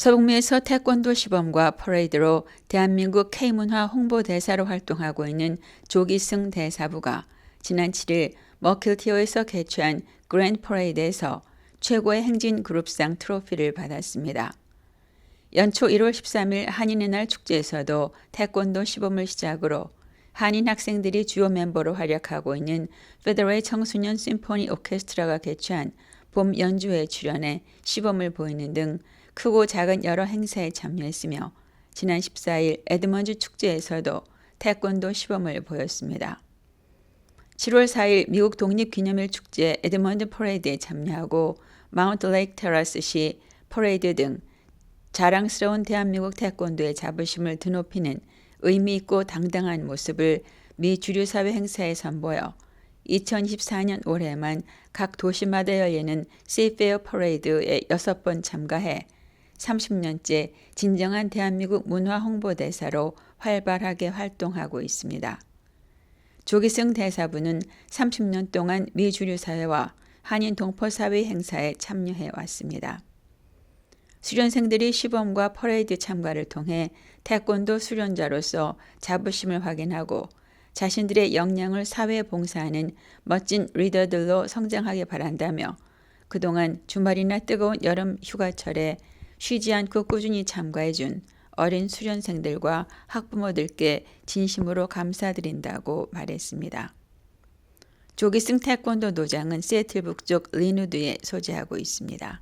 서북미에서 태권도 시범과 퍼레이드로 대한민국 K문화 홍보대사로 활동하고 있는 조기승 대사부가 지난 7일 머킬티오에서 개최한 그랜드 퍼레이드에서 최고의 행진 그룹상 트로피를 받았습니다. 연초 1월 13일 한인의 날 축제에서도 태권도 시범을 시작으로 한인 학생들이 주요 멤버로 활약하고 있는 페더레이 청소년 심포니 오케스트라가 개최한 봄 연주회에 출연해 시범을 보이는 등 크고 작은 여러 행사에 참여했으며 지난 14일 에드먼즈 축제에서도 태권도 시범을 보였습니다. 7월 4일 미국 독립기념일 축제 에드먼드 퍼레이드에 참여하고 마운트 레이크 테라스 시 퍼레이드 등 자랑스러운 대한민국 태권도의 자부심을 드높이는 의미 있고 당당한 모습을 미 주류사회 행사에 선보여 2024년 올해만 각 도시마다 열리는 세이페어 퍼레이드에 6번 참가해 30년째 진정한 대한민국 문화 홍보대사로 활발하게 활동하고 있습니다. 조기승 대사부는 30년 동안 미 주류 사회와 한인 동포 사회 행사에 참여해 왔습니다. 수련생들이 시범과 퍼레이드 참가를 통해 태권도 수련자로서 자부심을 확인하고 자신들의 역량을 사회에 봉사하는 멋진 리더들로 성장하길 바란다며 그동안 주말이나 뜨거운 여름 휴가철에 쉬지 않고 꾸준히 참가해 준 어린 수련생들과 학부모들께 진심으로 감사드린다고 말했습니다. 조기승 태권도 도장은 세틀 북쪽 리누드에 소재하고 있습니다.